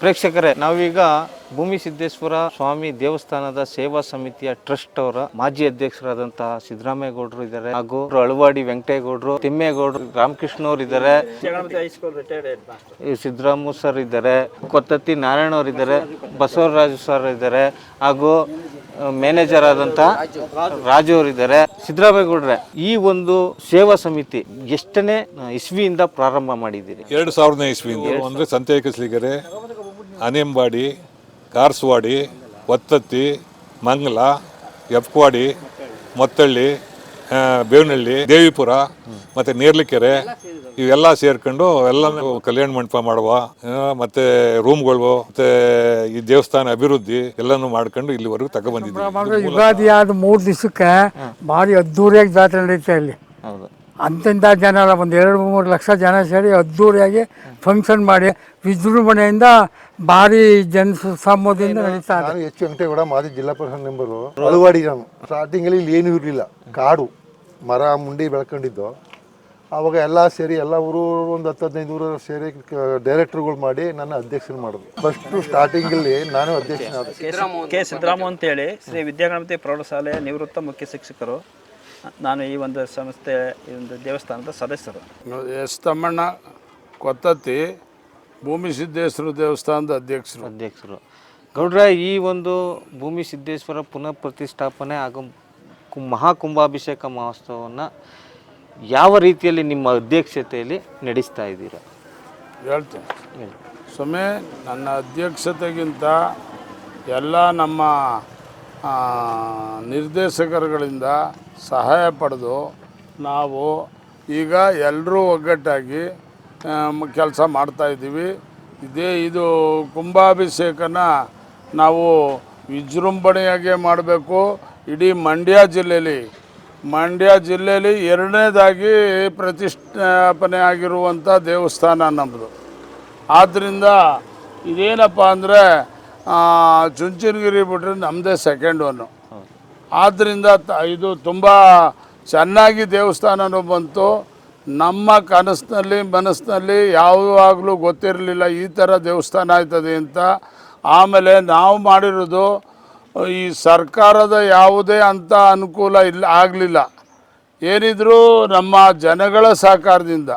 ಪ್ರೇಕ್ಷಕರೇ ನಾವೀಗ ಭೂಮಿ ಸಿದ್ದೇಶ್ವರ ಸ್ವಾಮಿ ದೇವಸ್ಥಾನದ ಸೇವಾ ಸಮಿತಿಯ ಟ್ರಸ್ಟ್ ಅವರ ಮಾಜಿ ಅಧ್ಯಕ್ಷರಾದಂತಹ ಸಿದ್ದರಾಮೇಗೌಡರು ಇದ್ದಾರೆ ಹಾಗೂ ಅಳವಾಡಿ ವೆಂಕಟೇಗೌಡರು ತಿಮ್ಮೇಗೌಡರು ರಾಮಕೃಷ್ಣ ಅವರು ಇದ್ದಾರೆ. ಸಿದ್ದರಾಮು ಸರ್ ಇದ್ದಾರೆ ಕೊತ್ತತ್ತಿ ನಾರಾಯಣ ಅವರು ಇದ್ದಾರೆ ಬಸವರಾಜು ಸರ್ ಇದ್ದಾರೆ ಹಾಗೂ ಮ್ಯಾನೇಜರ್ ಆದಂತಹ ರಾಜು ಅವರು ಇದ್ದಾರೆ. ಸಿದ್ದರಾಮೇಗೌಡ್ರೆ ಈ ಒಂದು ಸೇವಾ ಸಮಿತಿ ಎಷ್ಟನೇ ಇಸ್ವಿಯಿಂದ ಪ್ರಾರಂಭ ಮಾಡಿದ್ದೀರಿ? ಎರಡು ಸಾವಿರದ ಇಸ್ವಿಯಿಂದ ಅಂದರೆ ಸಂತೇಕಸ್ಲಿಗೆರೆ ಅನೆಂಬಾಡಿ ಕಾರ್ಸ್ವಾಡಿ ಒತ್ತತ್ತಿ ಮಂಗಲ ಎಪ್ಕವಾಡಿ ಮೊತ್ತಳ್ಳಿ ಬೇವನಹಳ್ಳಿ ದೇವಿಪುರ ಮತ್ತು ನೇರ್ಲಿಕೆರೆ ಇವೆಲ್ಲ ಸೇರ್ಕೊಂಡು ಎಲ್ಲ ಕಲ್ಯಾಣ ಮಂಟಪ ಮಾಡುವ ಮತ್ತೆ ರೂಮ್ಗಳು ಮತ್ತೆ ಈ ದೇವಸ್ಥಾನ ಅಭಿವೃದ್ಧಿ ಎಲ್ಲನೂ ಮಾಡ್ಕೊಂಡು ಇಲ್ಲಿವರೆಗೂ ತಗೊಬಂದಿದ್ದೀವಿ ಆಮೇಲೆ ಯುಗಾದಿ ಆದ ಮೂರು ದಿವಸಕ್ಕೆ ಭಾರಿ ಅದ್ದೂರಿಯಾಗಿ ಜಾತ್ರೆ ನಡೀತಾ ಇಲ್ಲಿ. ಹೌದು. ಅಂತಿಂಥ ಜನ ಎಲ್ಲ ಒಂದು ಎರಡು ಮೂರು ಲಕ್ಷ ಜನ ಸೇರಿ ಅದ್ದೂರಿಯಾಗಿ ಫಂಕ್ಷನ್ ಮಾಡಿ ವಿಜೃಂಭಣೆಯಿಂದ ಭಾರಿ ಜನ ಸಮೂಹದಿಂದ ನಡೀತಾ ಇದೆ. ನಾನು ಎಚ್ ವೆಂಕಟೇಗೌಡ ಮಾಜಿ ಜಿಲ್ಲಾ ಪರಿಷತ್ ಮೆಂಬರು. ಅಳವಾಡಿ ನಾನು ಸ್ಟಾರ್ಟಿಂಗಲ್ಲಿ ಇಲ್ಲಿ ಏನೂ ಇರಲಿಲ್ಲ. ಕಾಡು ಮರ ಮುಂಡಿ ಬೆಳ್ಕೊಂಡಿದ್ದು. ಅವಾಗ ಎಲ್ಲ ಸೇರಿ ಎಲ್ಲ ಊರು ಒಂದು ಹತ್ತು ಹದಿನೈದು ಊರು ಸೇರಿ ಡೈರೆಕ್ಟರ್ಗಳು ಮಾಡಿ ನನ್ನ ಅಧ್ಯಕ್ಷನ ಮಾಡಿದ್ರು. ಫಸ್ಟು ಸ್ಟಾರ್ಟಿಂಗಲ್ಲಿ ನಾನು ಅಧ್ಯಕ್ಷನಾದ. ಕೆ ಸಿದ್ದರಾಮ ಅಂತೇಳಿ ಶ್ರೀ ವಿದ್ಯಾಗಣಪತಿ ಪ್ರೌಢಶಾಲೆ ನಿವೃತ್ತ ಮುಖ್ಯ ಶಿಕ್ಷಕರು. ನಾನು ಈ ಒಂದು ಸಂಸ್ಥೆ ಈ ಒಂದು ದೇವಸ್ಥಾನದ ಸದಸ್ಯರು. ಎಸ್ ತಮ್ಮಣ್ಣ ಕೊತ್ತತ್ತಿ ಭೂಮಿ ಸಿದ್ದೇಶ್ವರ ದೇವಸ್ಥಾನದ ಅಧ್ಯಕ್ಷರು. ಅಧ್ಯಕ್ಷರು. ಗೌಡ್ರ ಈ ಒಂದು ಭೂಮಿ ಸಿದ್ದೇಶ್ವರ ಪುನಃ ಪ್ರತಿಷ್ಠಾಪನೆ ಹಾಗೂ ಮಹಾಕುಂಭಾಭಿಷೇಕ ಮಹೋತ್ಸವವನ್ನು ಯಾವ ರೀತಿಯಲ್ಲಿ ನಿಮ್ಮ ಅಧ್ಯಕ್ಷತೆಯಲ್ಲಿ ನಡೆಸ್ತಾ ಇದ್ದೀರಾ? ಹೇಳ್ತೇನೆ. ಸ್ವಾಮಿ ನನ್ನ ಅಧ್ಯಕ್ಷತೆಗಿಂತ ಎಲ್ಲ ನಮ್ಮ ನಿರ್ದೇಶಕರುಗಳಿಂದ ಸಹಾಯ ಪಡೆದು ನಾವು ಈಗ ಎಲ್ಲರೂ ಒಗ್ಗಟ್ಟಾಗಿ ಕೆಲಸ ಮಾಡ್ತಾಯಿದ್ದೀವಿ ಇದೇ ಇದು ಕುಂಭಾಭಿಷೇಕನ ನಾವು ವಿಜೃಂಭಣೆಯಾಗೆ ಮಾಡಬೇಕು. ಇಡೀ ಮಂಡ್ಯ ಜಿಲ್ಲೆಯಲ್ಲಿ ಮಂಡ್ಯ ಜಿಲ್ಲೆಯಲ್ಲಿ ಎರಡನೇದಾಗಿ ಪ್ರತಿಷ್ಠಾಪನೆ ಆಗಿರುವಂಥ ದೇವಸ್ಥಾನ ನಮ್ಮದು ಆದ್ದರಿಂದ ಇದೇನಪ್ಪ ಅಂದರೆ ಚುಂಚನಗಿರಿ ಬಿಟ್ಟರೆ ನಮ್ಮದೇ ಸೆಕೆಂಡ್ ಒನ್ನು ಆದ್ದರಿಂದ ಇದು ತುಂಬ ಚೆನ್ನಾಗಿ ದೇವಸ್ಥಾನನೂ ಬಂತು. ನಮ್ಮ ಕನಸಿನಲ್ಲಿ ಮನಸ್ಸಿನಲ್ಲಿ ಯಾವಾಗಲೂ ಗೊತ್ತಿರಲಿಲ್ಲ ಈ ಥರ ದೇವಸ್ಥಾನ ಆಯ್ತದೆ ಅಂತ. ಆಮೇಲೆ ನಾವು ಮಾಡಿರೋದು, ಈ ಸರ್ಕಾರದ ಯಾವುದೇ ಅಂತ ಅನುಕೂಲ ಇಲ್ಲ, ಆಗಲಿಲ್ಲ. ಏನಿದ್ರೂ ನಮ್ಮ ಜನಗಳ ಸಹಕಾರದಿಂದ.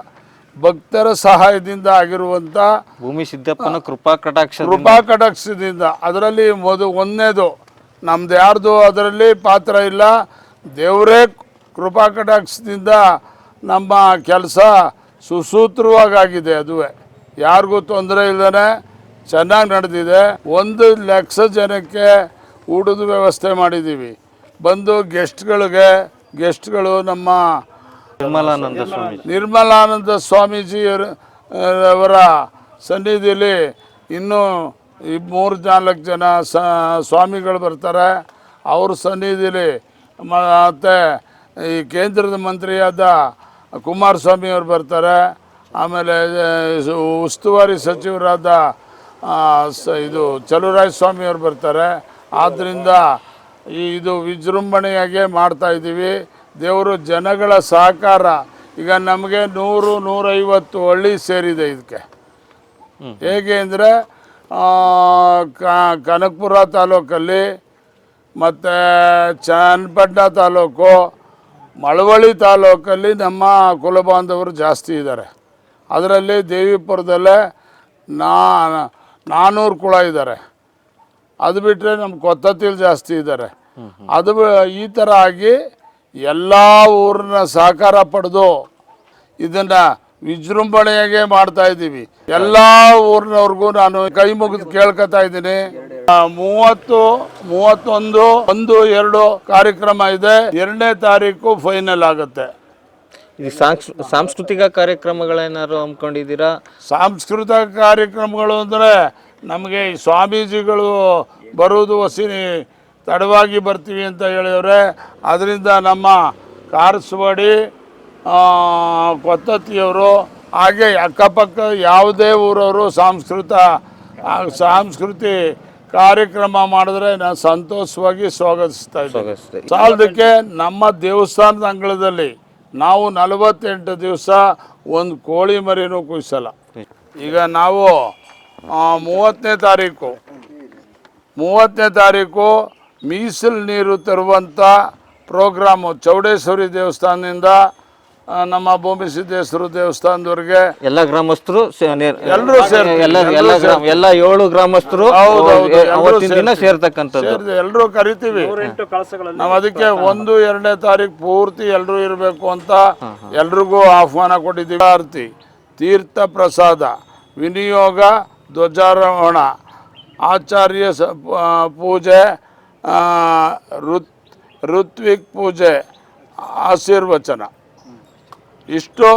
ಭಕ್ತರ ಸಹಾಯದಿಂದ ಆಗಿರುವಂಥ ಭೂಮಿ ಸಿದ್ದಪ್ಪನ ಕೃಪಾ ಕಟಾಕ್ಷ ಕೃಪಾ ಕಟಾಕ್ಷದಿಂದ. ಅದರಲ್ಲಿ ಮೊದ ಒಂದನೇದು ನಮ್ದು ಯಾರ್ದು ಅದರಲ್ಲಿ ಪಾತ್ರ ಇಲ್ಲ ದೇವರೇ ಕೃಪಾ ಕಟಾಕ್ಷದಿಂದ ನಮ್ಮ ಕೆಲಸ ಸುಸೂತ್ರವಾಗಿದೆ ಅದುವೇ. ಯಾರಿಗೂ ತೊಂದರೆ ಇಲ್ಲದೇ ಚೆನ್ನಾಗಿ ನಡೆದಿದೆ. ಒಂದು ಲಕ್ಷ ಜನಕ್ಕೆ ಊಟದ ವ್ಯವಸ್ಥೆ ಮಾಡಿದ್ದೀವಿ. ಬಂದು ಗೆಸ್ಟ್ಗಳಿಗೆ ಗೆಸ್ಟ್ಗಳು ನಮ್ಮ ನಿರ್ಮಲಾನಂದ ಸ್ವಾಮಿ ನಿರ್ಮಲಾನಂದ ಸ್ವಾಮೀಜಿಯವರ ಅವರ ಸನ್ನಿಧಿಯಲ್ಲಿ ಇನ್ನೂ ಮೂರು ನಾಲ್ಕು ಜನ ಸ್ವಾಮಿಗಳು ಬರ್ತಾರೆ. ಅವ್ರ ಸನ್ನಿಧಿಯಲ್ಲಿ ಮತ್ತು ಈ ಕೇಂದ್ರದ ಮಂತ್ರಿಯಾದ ಕುಮಾರಸ್ವಾಮಿ ಅವರು ಬರ್ತಾರೆ. ಆಮೇಲೆ ಉಸ್ತುವಾರಿ ಸಚಿವರಾದ ಸ, ಇದು ಚಲುವರಾಯ ಸ್ವಾಮಿಯವರು ಬರ್ತಾರೆ. ಆದ್ದರಿಂದ ಇದು ವಿಜೃಂಭಣೆಯಾಗೆ ಮಾಡ್ತಾ ಇದ್ದೀವಿ. ದೇವರು ಜನಗಳ ಸಹಕಾರ ಈಗ ನಮಗೆ ನೂರು ನೂರೈವತ್ತು ಹಳ್ಳಿ ಸೇರಿದೆ ಇದಕ್ಕೆ. ಹೇಗೆ ಅಂದರೆ ಕನಕಪುರ ತಾಲೂಕಲ್ಲಿ ಮತ್ತು ಚನ್ನಪಟ್ಟಣ ತಾಲೂಕು ಮಳವಳ್ಳಿ ತಾಲೂಕಲ್ಲಿ ನಮ್ಮ ಕುಲಬಾಂಧವರು ಜಾಸ್ತಿ ಇದ್ದಾರೆ. ಅದರಲ್ಲಿ ದೇವಿಪುರದಲ್ಲೇ ನಾ ನಾನ್ನೂರು ಕುಳ ಇದ್ದಾರೆ. ಅದು ಬಿಟ್ಟರೆ ನಮ್ಮ ಕೊತ್ತತ್ತಿಲ್ ಜಾಸ್ತಿ ಇದ್ದಾರೆ. ಅದು ಈ ಥರ ಆಗಿ ಎಲ್ಲ ಊರನ್ನ ಸಹಕಾರ ಪಡೆದು ಇದನ್ನು ವಿಜೃಂಭಣೆಯಾಗೆ ಮಾಡ್ತಾ ಇದ್ದೀವಿ. ಎಲ್ಲ ಊರಿನವ್ರಿಗೂ ನಾನು ಕೈ ಮುಗಿದು ಕೇಳ್ಕೊತಾ ಇದ್ದೀನಿ. ಮೂವತ್ತು ಮೂವತ್ತೊಂದು ಒಂದು ಎರಡು ಕಾರ್ಯಕ್ರಮ ಇದೆ. ಎರಡನೇ ತಾರೀಕು ಫೈನಲ್ ಆಗುತ್ತೆ. ಇದು ಸಾಂಸ್- ಸಾಂಸ್ಕೃತಿಕ ಕಾರ್ಯಕ್ರಮಗಳೇನಾದ್ರು ಹಮ್ಮಿಕೊಂಡಿದ್ದೀರಾ? ಸಾಂಸ್ಕೃತಿಕ ಕಾರ್ಯಕ್ರಮಗಳು ಅಂದರೆ ನಮಗೆ ಸ್ವಾಮೀಜಿಗಳು ಬರುವುದು ವಸಿನಿ ತಡವಾಗಿ ಬರ್ತೀವಿ ಅಂತ ಹೇಳಿದ್ರೆ ಅದರಿಂದ ನಮ್ಮ ಕಾರಸವಾಡಿ ಕೊತ್ತತ್ತಿಯವರು ಹಾಗೆ ಅಕ್ಕಪಕ್ಕ ಯಾವುದೇ ಊರವರು ಸಾಂಸ್ಕೃತ ಸಾಂಸ್ಕೃತಿ ಕಾರ್ಯಕ್ರಮ ಮಾಡಿದ್ರೆ ನಾನು ಸಂತೋಷವಾಗಿ ಸ್ವಾಗತಿಸ್ತಾ ಇದ್ದೀನಿ. ಸ್ವಾಗತಿಸ್ತಾ ಸಾಲದಕ್ಕೆ ನಮ್ಮ ದೇವಸ್ಥಾನದ ಅಂಗಳದಲ್ಲಿ ನಾವು ನಲವತ್ತೆಂಟು ದಿವಸ ಒಂದು ಕೋಳಿ ಮರಿನೂ ಕುಯ್ಸಲ್ಲ. ಈಗ ನಾವು ಮೂವತ್ತನೇ ತಾರೀಕು ಮೂವತ್ತನೇ ತಾರೀಕು ಮೀಸಲು ನೀರು ತರುವಂಥ ಪ್ರೋಗ್ರಾಮು ಚೌಡೇಶ್ವರಿ ದೇವಸ್ಥಾನದಿಂದ ನಮ್ಮ ಭೂಮಿ ಸಿದ್ದೇಶ್ವರ ದೇವಸ್ಥಾನದವರೆಗೆ. ಎಲ್ಲ ಗ್ರಾಮಸ್ಥರು ಎಲ್ಲರೂ ಎಲ್ಲ ಎಲ್ಲ ಗ್ರಾಮ ಎಲ್ಲ ಏಳು ಗ್ರಾಮಸ್ಥರು ದಿನ. ಸೇರ್ತಕ್ಕಂಥದ್ದು. ಎಲ್ಲರೂ ಕರಿತೀವಿ. ನಾವು ಅದಕ್ಕೆ ಒಂದು ಎರಡನೇ ತಾರೀಕು ಪೂರ್ತಿ ಎಲ್ಲರೂ ಇರಬೇಕು ಅಂತ ಎಲ್ರಿಗೂ ಆಹ್ವಾನ ಕೊಟ್ಟಿದ್ದೀವಿ. ಆರತಿ ತೀರ್ಥ ಪ್ರಸಾದ ವಿನಿಯೋಗ ಧ್ವಜಾರೋಹಣ ಆಚಾರ್ಯ ಸ ಪೂಜೆ ಋತ್ ಋತ್ವಿಕ್ ಪೂಜೆ ಆಶೀರ್ವಚನ. ಇಷ್ಟು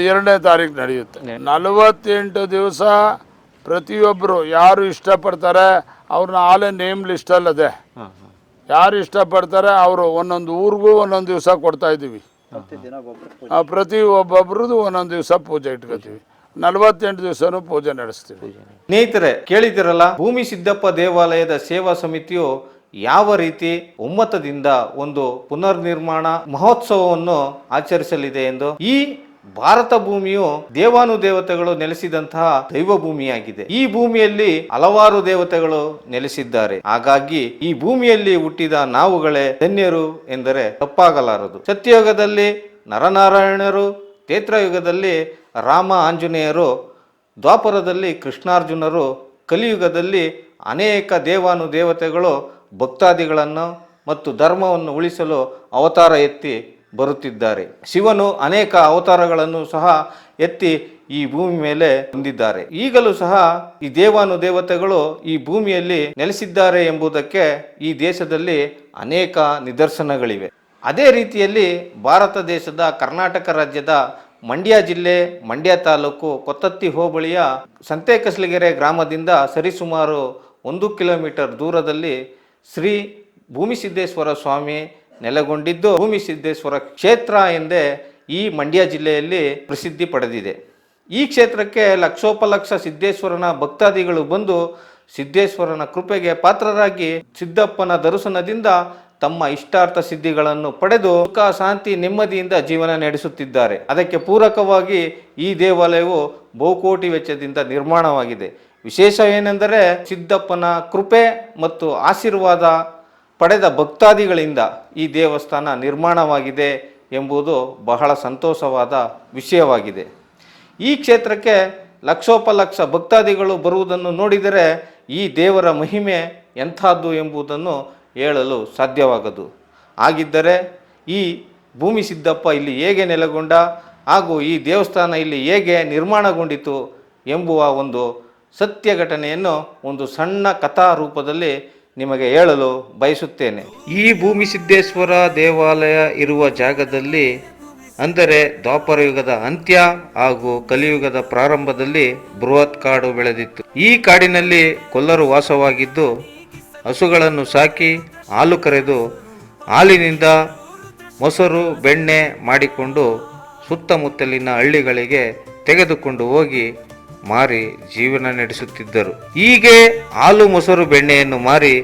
ಎರಡನೇ ತಾರೀಕು ನಡೆಯುತ್ತೆ. ನಲವತ್ತೆಂಟು ದಿವಸ ಪ್ರತಿಯೊಬ್ಬರು ಯಾರು ಇಷ್ಟಪಡ್ತಾರೆ ಅವ್ರನ್ನ ಆಲೆ ನೇಮ್ ಲಿಸ್ಟಲ್ಲದೆ ಯಾರು ಇಷ್ಟಪಡ್ತಾರೆ ಅವರು ಒಂದೊಂದು ಊರಿಗೂ ಒಂದೊಂದು ದಿವಸ ಕೊಡ್ತಾ ಇದ್ದೀವಿ. ದಿನ ಒಬ್ಬರು ಆ, ಪ್ರತಿ ಒಬ್ಬೊಬ್ರದ್ದು ಒಂದೊಂದು ದಿವಸ ಪೂಜೆ ಇಟ್ಕೋತೀವಿ. ನಲವತ್ತೆಂಟು ದಿವಸನೂ ಪೂಜೆ ನಡೆಸ್ತೀವಿ. ಸ್ನೇಹಿತರೆ ಕೇಳಿದಿರಲ್ಲ ಭೂಮಿ ಸಿದ್ದಪ್ಪ ದೇವಾಲಯದ ಸೇವಾ ಸಮಿತಿಯು ಯಾವ ರೀತಿ ಒಮ್ಮತದಿಂದ ಒಂದು ಪುನರ್ನಿರ್ಮಾಣ ಮಹೋತ್ಸವವನ್ನು ಆಚರಿಸಲಿದೆ ಎಂದು ಈ ಭಾರತ ಭೂಮಿಯು ದೇವಾನುದೇವತೆಗಳು ನೆಲೆಸಿದಂತಹ ದೈವ ಭೂಮಿಯಾಗಿದೆ. ಈ ಭೂಮಿಯಲ್ಲಿ ಹಲವಾರು ದೇವತೆಗಳು ನೆಲೆಸಿದ್ದಾರೆ. ಹಾಗಾಗಿ ಈ ಭೂಮಿಯಲ್ಲಿ ಹುಟ್ಟಿದ ನಾವುಗಳೇ ಧನ್ಯರು ಎಂದರೆ ತಪ್ಪಾಗಲಾರದು. ಸತ್ಯಯುಗದಲ್ಲಿ ನರನಾರಾಯಣರು ತೇತ್ರಯುಗದಲ್ಲಿ ರಾಮ ಆಂಜನೇಯರು, ದ್ವಾಪರದಲ್ಲಿ ಕೃಷ್ಣಾರ್ಜುನರು, ಕಲಿಯುಗದಲ್ಲಿ ಅನೇಕ ದೇವಾನು ದೇವತೆಗಳು ಭಕ್ತಾದಿಗಳನ್ನು ಮತ್ತು ಧರ್ಮವನ್ನು ಉಳಿಸಲು ಅವತಾರ ಎತ್ತಿ ಬರುತ್ತಿದ್ದಾರೆ. ಶಿವನು ಅನೇಕ ಅವತಾರಗಳನ್ನು ಸಹ ಎತ್ತಿ ಈ ಭೂಮಿ ಮೇಲೆ ಹೊಂದಿದ್ದಾರೆ. ಈಗಲೂ ಸಹ ಈ ದೇವಾನು ದೇವತೆಗಳು ಈ ಭೂಮಿಯಲ್ಲಿ ನೆಲೆಸಿದ್ದಾರೆ ಎಂಬುದಕ್ಕೆ ಈ ದೇಶದಲ್ಲಿ ಅನೇಕ ನಿದರ್ಶನಗಳಿವೆ. ಅದೇ ರೀತಿಯಲ್ಲಿ ಭಾರತ ದೇಶದ ಕರ್ನಾಟಕ ರಾಜ್ಯದ ಮಂಡ್ಯ ಜಿಲ್ಲೆ, ಮಂಡ್ಯ ತಾಲೂಕು ಕೊತ್ತತ್ತಿ ಹೋಬಳಿಯ ಸಂತೆಕಸ್ಲಿಗೆರೆ ಗ್ರಾಮದಿಂದ ಸರಿಸುಮಾರು ಒಂದು ಕಿಲೋಮೀಟರ್ ದೂರದಲ್ಲಿ ಶ್ರೀ ಭೂಮಿಸಿದ್ದೇಶ್ವರ ಸ್ವಾಮಿ ನೆಲೆಗೊಂಡಿದ್ದು ಭೂಮಿಸಿದ್ದೇಶ್ವರ ಕ್ಷೇತ್ರ ಎಂದೇ ಈ ಮಂಡ್ಯ ಜಿಲ್ಲೆಯಲ್ಲಿ ಪ್ರಸಿದ್ಧಿ ಪಡೆದಿದೆ. ಈ ಕ್ಷೇತ್ರಕ್ಕೆ ಲಕ್ಷೋಪಲಕ್ಷ ಸಿದ್ದೇಶ್ವರನ ಭಕ್ತಾದಿಗಳು ಬಂದು ಸಿದ್ದೇಶ್ವರನ ಕೃಪೆಗೆ ಪಾತ್ರರಾಗಿ ಸಿದ್ದಪ್ಪನ ದರ್ಶನದಿಂದ ತಮ್ಮ ಇಷ್ಟಾರ್ಥ ಸಿದ್ಧಿಗಳನ್ನು ಪಡೆದು ಸುಖ, ಶಾಂತಿ, ನೆಮ್ಮದಿಯಿಂದ ಜೀವನ ನಡೆಸುತ್ತಿದ್ದಾರೆ. ಅದಕ್ಕೆ ಪೂರಕವಾಗಿ ಈ ದೇವಾಲಯವು ಬಹುಕೋಟಿ ವೆಚ್ಚದಿಂದ ನಿರ್ಮಾಣವಾಗಿದೆ. ವಿಶೇಷವೇನೆಂದರೆ ಸಿದ್ದಪ್ಪನ ಕೃಪೆ ಮತ್ತು ಆಶೀರ್ವಾದ ಪಡೆದ ಭಕ್ತಾದಿಗಳಿಂದ ಈ ದೇವಸ್ಥಾನ ನಿರ್ಮಾಣವಾಗಿದೆ ಎಂಬುದು ಬಹಳ ಸಂತೋಷವಾದ ವಿಷಯವಾಗಿದೆ. ಈ ಕ್ಷೇತ್ರಕ್ಕೆ ಲಕ್ಷೋಪಲಕ್ಷ ಭಕ್ತಾದಿಗಳು ಬರುವುದನ್ನು ನೋಡಿದರೆ ಈ ದೇವರ ಮಹಿಮೆ ಎಂಥದ್ದು ಎಂಬುದನ್ನು ಹೇಳಲು ಸಾಧ್ಯವಾಗದು. ಆಗಿದ್ದರೆ ಈ ಭೂಮಿ ಸಿದ್ದಪ್ಪ ಇಲ್ಲಿ ಹೇಗೆ ನೆಲೆಗೊಂಡ ಹಾಗೂ ಈ ದೇವಸ್ಥಾನ ಇಲ್ಲಿ ಹೇಗೆ ನಿರ್ಮಾಣಗೊಂಡಿತು ಎಂಬುವ ಒಂದು ಸತ್ಯ ಘಟನೆಯನ್ನು ಒಂದು ಸಣ್ಣ ಕಥಾ ರೂಪದಲ್ಲಿ ನಿಮಗೆ ಹೇಳಲು ಬಯಸುತ್ತೇನೆ. ಈ ಭೂಮಿ ಸಿದ್ದೇಶ್ವರ ದೇವಾಲಯ ಇರುವ ಜಾಗದಲ್ಲಿ, ಅಂದರೆ ದ್ವಾಪರ ಯುಗದ ಅಂತ್ಯ ಹಾಗೂ ಕಲಿಯುಗದ ಪ್ರಾರಂಭದಲ್ಲಿ ಬೃಹತ್ ಕಾಡು ಬೆಳೆದಿತ್ತು. ಈ ಕಾಡಿನಲ್ಲಿ ಕೊಲ್ಲರು ವಾಸವಾಗಿದ್ದು, ಹಸುಗಳನ್ನು ಸಾಕಿ ಹಾಲು ಕರೆದು ಹಾಲಿನಿಂದ ಮೊಸರು, ಬೆಣ್ಣೆ ಮಾಡಿಕೊಂಡು ಸುತ್ತಮುತ್ತಲಿನ ಹಳ್ಳಿಗಳಿಗೆ ತೆಗೆದುಕೊಂಡು ಹೋಗಿ ಮಾರಿ ಜೀವನ ನಡೆಸುತ್ತಿದ್ದರು. ಹೀಗೆ ಹಾಲು ಮೊಸರು ಬೆಣ್ಣೆಯನ್ನು ಮಾರಿ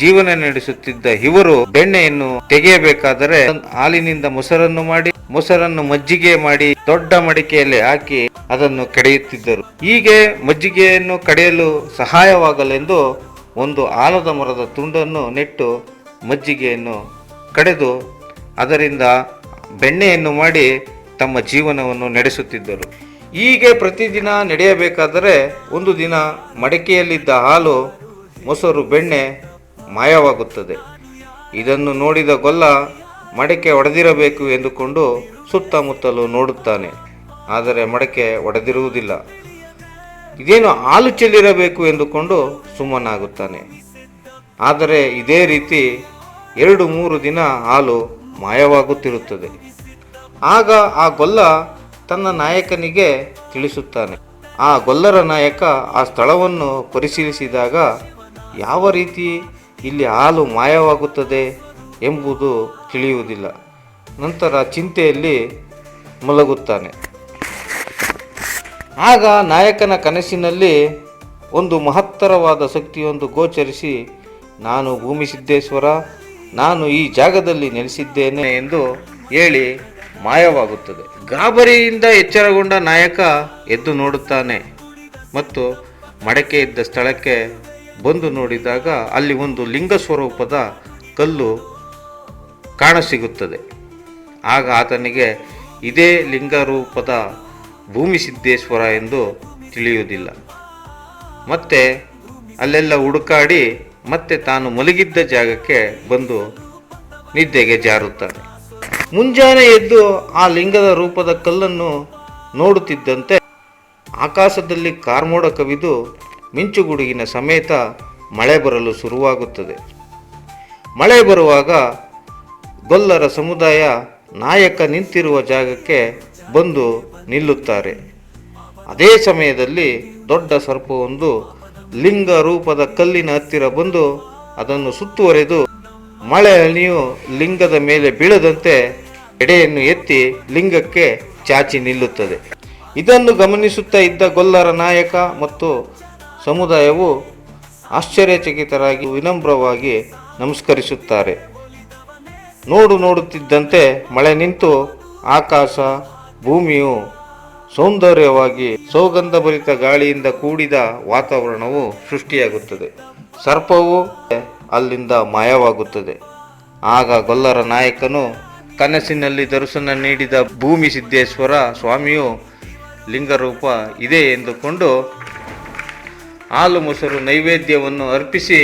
ಜೀವನ ನಡೆಸುತ್ತಿದ್ದ ಇವರು ಬೆಣ್ಣೆಯನ್ನು ತೆಗೆಯಬೇಕಾದರೆ ಹಾಲಿನಿಂದ ಮೊಸರನ್ನು ಮಾಡಿ, ಮೊಸರನ್ನು ಮಜ್ಜಿಗೆ ಮಾಡಿ ದೊಡ್ಡ ಮಡಿಕೆಯಲ್ಲಿ ಹಾಕಿ ಅದನ್ನು ಕಡೆಯುತ್ತಿದ್ದರು. ಹೀಗೆ ಮಜ್ಜಿಗೆಯನ್ನು ಕಡೆಯಲು ಸಹಾಯವಾಗಲೆಂದು ಒಂದು ಆಲದ ಮರದ ತುಂಡನ್ನು ನೆಟ್ಟು ಮಜ್ಜಿಗೆಯನ್ನು ಕಡೆದು ಅದರಿಂದ ಬೆಣ್ಣೆಯನ್ನು ಮಾಡಿ ತಮ್ಮ ಜೀವನವನ್ನು ನಡೆಸುತ್ತಿದ್ದರು. ಹೀಗೆ ಪ್ರತಿದಿನ ನಡೆಯಬೇಕಾದರೆ ಒಂದು ದಿನ ಮಡಿಕೆಯಲ್ಲಿದ್ದ ಹಾಲು, ಮೊಸರು, ಬೆಣ್ಣೆ ಮಾಯವಾಗುತ್ತದೆ. ಇದನ್ನು ನೋಡಿದ ಗೊಲ್ಲ ಮಡಕೆ ಒಡೆದಿರಬೇಕು ಎಂದುಕೊಂಡು ಸುತ್ತಮುತ್ತಲು ನೋಡುತ್ತಾನೆ. ಆದರೆ ಮಡಕೆ ಒಡೆದಿರುವುದಿಲ್ಲ. ಇದೇನು ಹಾಲು ಚೆಲ್ಲಿರಬೇಕು ಎಂದುಕೊಂಡು ಸುಮ್ಮನಾಗುತ್ತಾನೆ. ಆದರೆ ಇದೇ ರೀತಿ ಎರಡು ಮೂರು ದಿನ ಹಾಲು ಮಾಯವಾಗುತ್ತಿರುತ್ತದೆ. ಆಗ ಆ ಗೊಲ್ಲ ತನ್ನ ನಾಯಕನಿಗೆ ತಿಳಿಸುತ್ತಾನೆ. ಆ ಗೊಲ್ಲರ ನಾಯಕ ಆ ಸ್ಥಳವನ್ನು ಪರಿಶೀಲಿಸಿದಾಗ ಯಾವ ರೀತಿ ಇಲ್ಲಿ ಹಾಲು ಮಾಯವಾಗುತ್ತದೆ ಎಂಬುದು ತಿಳಿಯುವುದಿಲ್ಲ. ನಂತರ ಚಿಂತೆಯಲ್ಲಿ ಮಲಗುತ್ತಾನೆ. ಆಗ ನಾಯಕನ ಕನಸಿನಲ್ಲಿ ಒಂದು ಮಹತ್ತರವಾದ ಶಕ್ತಿಯೊಂದು ಗೋಚರಿಸಿ, ನಾನು ಭೂಮಿ ಸಿದ್ದೇಶ್ವರ, ನಾನು ಈ ಜಾಗದಲ್ಲಿ ನೆಲೆಸಿದ್ದೇನೆ ಎಂದು ಹೇಳಿ ಮಾಯವಾಗುತ್ತದೆ. ಗಾಬರಿಯಿಂದ ಎಚ್ಚರಗೊಂಡ ನಾಯಕ ಎದ್ದು ನೋಡುತ್ತಾನೆ ಮತ್ತು ಮಡಕೆ ಇದ್ದ ಸ್ಥಳಕ್ಕೆ ಬಂದು ನೋಡಿದಾಗ ಅಲ್ಲಿ ಒಂದು ಲಿಂಗ ಸ್ವರೂಪದ ಕಲ್ಲು ಕಾಣಸಿಗುತ್ತದೆ ಆಗ ಆತನಿಗೆ ಇದೇ ಲಿಂಗ ರೂಪದ ಭೂಮಿ ಸಿದ್ದೇಶ್ವರ ಎಂದು ತಿಳಿಯುವುದಿಲ್ಲ. ಮತ್ತೆ ಅಲ್ಲೆಲ್ಲ ಹುಡುಕಾಡಿ ಮತ್ತೆ ತಾನು ಮಲಗಿದ್ದ ಜಾಗಕ್ಕೆ ಬಂದು ನಿದ್ದೆಗೆ ಜಾರುತ್ತಾನೆ. ಮುಂಜಾನೆ ಎದ್ದು ಆ ಲಿಂಗದ ರೂಪದ ಕಲ್ಲನ್ನು ನೋಡುತ್ತಿದ್ದಂತೆ ಆಕಾಶದಲ್ಲಿ ಕಾರ್ಮೋಡ ಕವಿದು ಮಿಂಚುಗುಡುಗಿನ ಸಮೇತ ಮಳೆ ಬರಲು ಶುರುವಾಗುತ್ತದೆ. ಮಳೆ ಬರುವಾಗ ಗೊಲ್ಲರ ಸಮುದಾಯ ನಾಯಕ ನಿಂತಿರುವ ಜಾಗಕ್ಕೆ ಬಂದು ನಿಲ್ಲುತ್ತಾರೆ. ಅದೇ ಸಮಯದಲ್ಲಿ ದೊಡ್ಡ ಸರ್ಪವೊಂದು ಲಿಂಗ ರೂಪದ ಕಲ್ಲಿನ ಹತ್ತಿರ ಬಂದು ಅದನ್ನು ಸುತ್ತುವರೆದು ಮಳೆ ಹನಿಯು ಲಿಂಗದ ಮೇಲೆ ಬೀಳದಂತೆ ಎಡೆಯನ್ನು ಎತ್ತಿ ಲಿಂಗಕ್ಕೆ ಚಾಚಿ ನಿಲ್ಲುತ್ತದೆ. ಇದನ್ನು ಗಮನಿಸುತ್ತಾ ಇದ್ದ ಗೊಲ್ಲರ ನಾಯಕ ಮತ್ತು ಸಮುದಾಯವು ಆಶ್ಚರ್ಯಚಕಿತರಾಗಿ ವಿನಮ್ರವಾಗಿ ನಮಸ್ಕರಿಸುತ್ತಾರೆ. ನೋಡು ನೋಡುತ್ತಿದ್ದಂತೆ ಮಳೆ ನಿಂತು ಆಕಾಶ, ಭೂಮಿಯು ಸೌಂದರ್ಯವಾಗಿ ಸೌಗಂಧಭರಿತ ಗಾಳಿಯಿಂದ ಕೂಡಿದ ವಾತಾವರಣವು ಸೃಷ್ಟಿಯಾಗುತ್ತದೆ. ಸರ್ಪವು ಅಲ್ಲಿಂದ ಮಾಯವಾಗುತ್ತದೆ. ಆಗ ಗೊಲ್ಲರ ನಾಯಕನು ಕನಸಿನಲ್ಲಿ ದರ್ಶನ ನೀಡಿದ ಭೂಮಿ ಸಿದ್ದೇಶ್ವರ ಸ್ವಾಮಿಯು ಲಿಂಗರೂಪ ಇದೆ ಎಂದುಕೊಂಡು ಹಾಲು ಮೊಸರು ನೈವೇದ್ಯವನ್ನು ಅರ್ಪಿಸಿ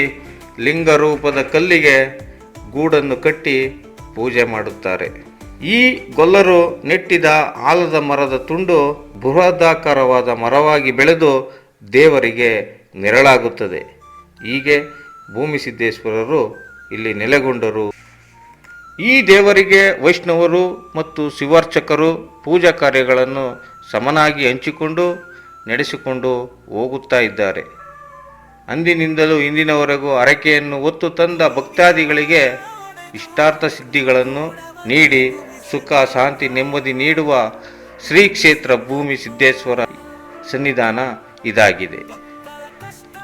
ಲಿಂಗರೂಪದ ಕಲ್ಲಿಗೆ ಗೂಡನ್ನು ಕಟ್ಟಿ ಪೂಜೆ ಮಾಡುತ್ತಾರೆ. ಈ ಗೊಲ್ಲರು ನೆಟ್ಟಿದ ಆಲದ ಮರದ ತುಂಡು ಬೃಹದಾಕಾರವಾದ ಮರವಾಗಿ ಬೆಳೆದು ದೇವರಿಗೆ ನೆರಳಾಗುತ್ತದೆ. ಹೀಗೆ ಭೂಮಿ ಸಿದ್ದೇಶ್ವರರು ಇಲ್ಲಿ ನೆಲೆಗೊಂಡರು. ಈ ದೇವರಿಗೆ ವೈಷ್ಣವರು ಮತ್ತು ಶಿವಾರ್ಚಕರು ಪೂಜಾ ಕಾರ್ಯಗಳನ್ನು ಸಮನಾಗಿ ಹಂಚಿಕೊಂಡು ನಡೆಸಿಕೊಂಡು ಹೋಗುತ್ತಾ ಇದ್ದಾರೆ. ಅಂದಿನಿಂದಲೂ ಇಂದಿನವರೆಗೂ ಹರಕೆಯನ್ನು ಒತ್ತು ತಂದ ಭಕ್ತಾದಿಗಳಿಗೆ ಇಷ್ಟಾರ್ಥ ಸಿದ್ಧಿಗಳನ್ನು ನೀಡಿ ಸುಖ, ಶಾಂತಿ, ನೆಮ್ಮದಿ ನೀಡುವ ಶ್ರೀ ಕ್ಷೇತ್ರ ಭೂಮಿ ಸಿದ್ದೇಶ್ವರ ಸನ್ನಿಧಾನ ಇದಾಗಿದೆ.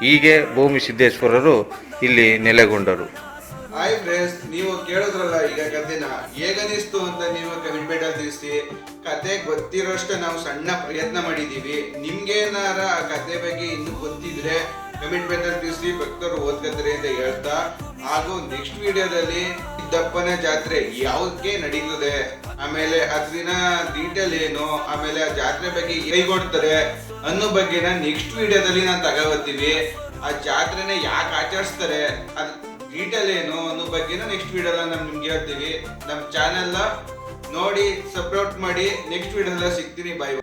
ಹೀಗೆ ಭೂಮಿ ಸಿದ್ದೇಶ್ವರರು ಇಲ್ಲಿ ನೆಲೆಗೊಂಡರು. ಹಾಯ್ ಫ್ರೆಂಡ್ಸ್ ನೀವು ಕೇಳಿದ್ರಲ್ಲ ಈಗ ಕಥೆನ. ಹೇಗನಿಸ್ತು ಅಂತ ನೀವು ಕಮೆಂಟ್ ಅಲ್ಲಿ ತಿಳಿಸಿ ಕತೆ ಗೊತ್ತಿರೋಷ್ಟು ನಾವು ಸಣ್ಣ ಪ್ರಯತ್ನ ಮಾಡಿದೀವಿ. ನಿಮ್ಗೇನಾರ ಆ ಕತೆ ಬಗ್ಗೆ ಇನ್ನೂ ಗೊತ್ತಿದ್ರೆ ಕಮೆಂಟ್ ಅಲ್ಲಿ ತಿಳಿಸಿ ಭಕ್ತರು ಓದ್ಕತ್ತಾರೆ ಅಂತ ಹೇಳ್ತಾ. ಹಾಗೂ ನೆಕ್ಸ್ಟ್ ವಿಡಿಯೋದಲ್ಲಿ ಸಿದ್ದಪ್ಪನ ಜಾತ್ರೆ ಯಾವ್ದಕ್ಕೆ ನಡೀತದೆ? ಆಮೇಲೆ ಅದ್ರಿನ ಡೀಟೇಲ್ ಏನು? ಆಮೇಲೆ ಆ ಜಾತ್ರೆ ಬಗ್ಗೆ ಕೈಗೊಡ್ತಾರೆ ಅನ್ನೋ ಬಗ್ಗೆನ ನೆಕ್ಸ್ಟ್ ವಿಡಿಯೋದಲ್ಲಿ ನಾನು ತಗೋಬರ್ತೀವಿ ಆ ಜಾತ್ರೆನ ಯಾಕೆ ಆಚರಿಸ್ತಾರೆ? ಅದ್ ಡೀಟೇಲ್ ಏನು? ಅನ್ನೋ ಬಗ್ಗೆನೂ ನೆಕ್ಸ್ಟ್ ವಿಡಿಯೋದ ನಾವು ನಿಮ್ಗೆ ಹೇಳ್ತೀವಿ ನಮ್ಮ ಚಾನೆಲ್ನ ನೋಡಿ ಸಪೋರ್ಟ್ ಮಾಡಿ ನೆಕ್ಸ್ಟ್ ವಿಡಿಯೋದಲ್ಲಿ ಸಿಗ್ತೀನಿ. ಬಾಯ್